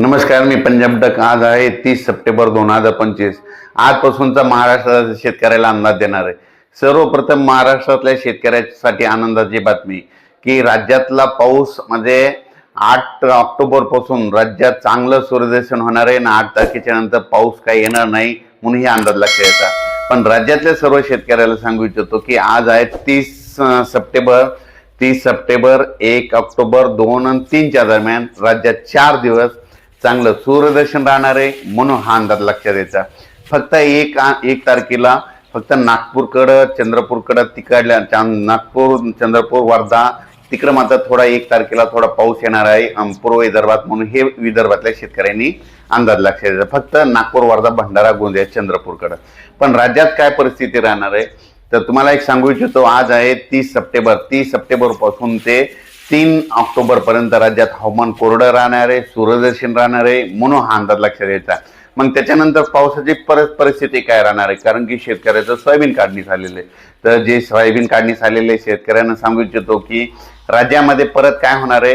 नमस्कार मी पंजाब डक. आज आहे तीस सप्टेंबर दोन हजार पंचवीस. आजपासूनचा महाराष्ट्राच्या शेतकऱ्याला अंदाज देणार आहे. सर्वप्रथम महाराष्ट्रातल्या शेतकऱ्यासाठी आनंदाची बातमी की राज्यातला पाऊस म्हणजे आठ ऑक्टोबरपासून राज्यात चांगलं सूर्यदर्शन होणार आहे आणि आठ तारखेच्या नंतर पाऊस काही येणार नाही म्हणून हे अंदाज लक्षात येतात पण राज्यातल्या सर्व शेतकऱ्याला सांगू इच्छितो की आज आहे तीस सप्टेंबर. तीस सप्टेंबर एक ऑक्टोबर दोन आणि तीनच्या दरम्यान राज्यात चार दिवस चांगलं सूर्यदर्शन राहणार आहे म्हणून हा अंदाज लक्षात द्यायचा फक्त एक एक तारखेला फक्त नागपूरकडं चंद्रपूरकडं तिकडल्या नागपूर चंद्रपूर वर्धा तिकडं मात्र थोडा एक तारखेला थोडा पाऊस येणार आहे. पूर्व विदर्भात म्हणून हे विदर्भातल्या शेतकऱ्यांनी अंदाज लक्षात द्यायचा फक्त नागपूर वर्धा भंडारा गोंदिया चंद्रपूरकडं. पण राज्यात काय परिस्थिती राहणार आहे? तर तुम्हाला एक सांगू इच्छितो आज आहे तीस सप्टेंबर. तीस सप्टेंबरपासून ते तीन ऑक्टोबर पर्यंत राज्यात हवामान कोरडं राहणार आहे सूर्यदर्शन राहणार आहे म्हणून हा अंदाज लक्षात द्यायचा मग त्याच्यानंतर पावसाची परत परिस्थिती काय राहणार आहे? कारण की शेतकऱ्याचं सोयाबीन काढणी झालेलं आहे. तर जे सोयाबीन काढणी झालेले शेतकऱ्यांना सांगू इच्छितो की राज्यामध्ये परत काय होणार आहे?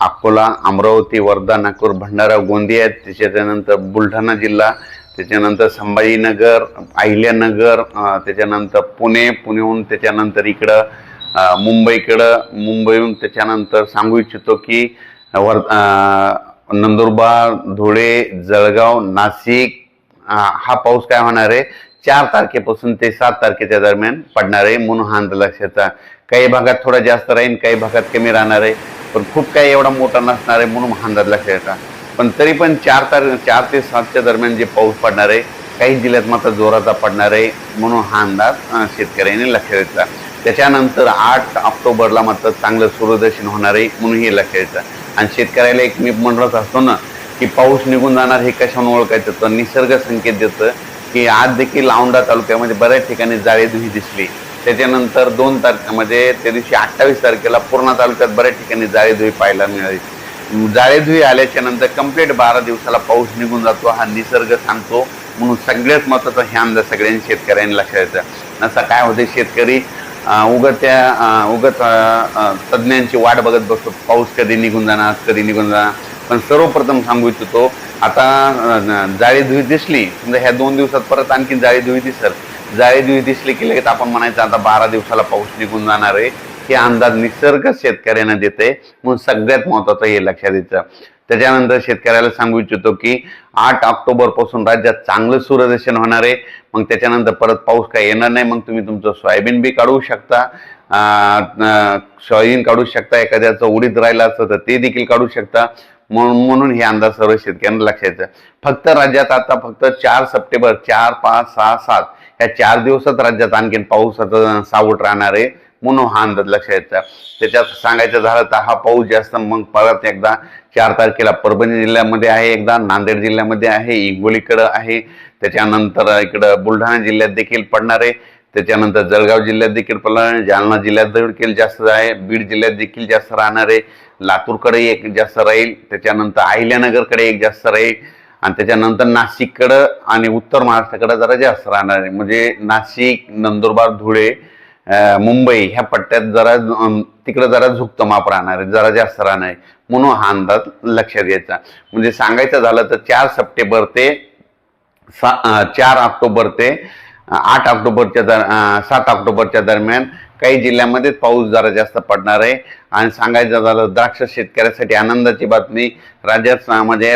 अकोला अमरावती वर्धा नागपूर भंडारा गोंदिया त्याच्यानंतर बुलढाणा जिल्हा त्याच्यानंतर संभाजीनगर अहिल्यानगर त्याच्यानंतर पुणे पुणेहून त्याच्यानंतर इकडं मुंबईकडं मुंबईहून त्याच्यानंतर सांगू इच्छितो की वर नंदुरबार धुळे जळगाव नाशिक हा पाऊस काय होणार आहे? चार तारखेपासून ते सात तारखेच्या दरम्यान पडणार आहे म्हणून हा लक्षाचा काही भागात थोडा जास्त राहील काही भागात कमी राहणार आहे. पण खूप काही एवढा मोठा नसणार आहे म्हणून हा लक्षाचा पण तरी पण चार तार चार ते सातच्या दरम्यान जे पाऊस पडणार आहे काही जिल्ह्यात मात्र जोराचा पडणार आहे म्हणून हा अंदाज शेतकऱ्यांनी लक्ष घेतला त्याच्यानंतर आठ ऑक्टोबरला मात्र चांगलं सूर्यदर्शन होणार आहे म्हणून हे लक्ष घ्यायचं आणि शेतकऱ्याला एक मी म्हणत असतो ना की पाऊस निघून जाणार हे कशाने ओळखायचं? तर निसर्ग संकेत देतं. की आज देखील औंढा तालुक्यामध्ये बऱ्याच ठिकाणी जाळेधुई दिसली. त्याच्यानंतर दोन तारखेमध्ये त्या दिवशी अठ्ठावीस तारखेला पूर्णा तालुक्यात बऱ्याच ठिकाणी जाळेधुई पाहायला मिळाली. जाळेधुई आल्याच्यानंतर कंप्लीट बारा दिवसाला पाऊस निघून जातो हा निसर्ग सांगतो. म्हणून सगळ्यात महत्त्वाचा हे अंदाज सगळ्यांनी शेतकऱ्यांनी लक्षात द्यायचा नसा काय होते शेतकरी? उगत्या उगत त्या तज्ज्ञांची वाट बघत बसतो. पाऊस कधी निघून जाणार कधी निघून जाणार? पण सर्वप्रथम सांगू इच्छितो आता जाळी धुई दिसली समजा ह्या दोन दिवसात परत आणखी जाळी धुई दिसल. जाळी धुई दिसली की लगेच आपण म्हणायचं आता बारा दिवसाला पाऊस निघून जाणार आहे. हे अंदाज निसर्ग शेतकऱ्यांना देते म्हणून सगळ्यात महत्वाचं हे लक्षात यायचं त्याच्यानंतर शेतकऱ्याला सांगू इच्छितो की आठ ऑक्टोबरपासून राज्यात चांगलं सूर्यदर्शन होणार आहे. मग त्याच्यानंतर परत पाऊस काय येणार नाही मग तुम्ही तुमचं सोयाबीन बी काढू शकता. सोयाबीन काढू शकता एखाद्याचं उडीद राहिलं असतं तर ते देखील काढू शकता. म्हणून म्हणून हे अंदाज सर्व शेतकऱ्यांना लक्षात फक्त राज्यात आता फक्त चार सप्टेंबर चार पाच सहा सात या चार दिवसात राज्यात आणखीन पाऊसाचं सावट राहणार आहे म्हणून हा अंदाज लक्षात यायचा त्याच्यात सांगायचं झालं तर हा पाऊस जास्त मग परत एकदा चार तारखेला परभणी जिल्ह्यामध्ये आहे एकदा नांदेड जिल्ह्यामध्ये आहे हिंगोलीकडं आहे त्याच्यानंतर इकडं बुलढाणा जिल्ह्यात देखील पडणार आहे. त्याच्यानंतर जळगाव जिल्ह्यात देखील पलायन जालना जिल्ह्यात देखील जास्त आहे बीड जिल्ह्यात देखील जास्त राहणार आहे लातूरकडे एक जास्त राहील त्याच्यानंतर अहिल्यानगरकडे एक जास्त राहील आणि त्याच्यानंतर नाशिककडं आणि उत्तर महाराष्ट्राकडे जरा जास्त राहणार आहे. म्हणजे नाशिक नंदुरबार धुळे मुंबई ह्या पट्ट्यात जरा तिकडं तिकडे जरा झुकतं माप राहणार आहे जरा जास्त राहणार आहे. म्हणून हा अंदाज लक्षात घ्यायचा. म्हणजे सांगायचं झालं तर चार सप्टेंबर ते सा चार ऑक्टोबर ते आठ ऑक्टोबरच्या दर सात ऑक्टोबरच्या दरम्यान काही जिल्ह्यामध्ये पाऊस जरा जास्त पडणार आहे. आणि सांगायचं झालं द्राक्ष शेतकऱ्यासाठी आनंदाची बातमी. राज्यात म्हणजे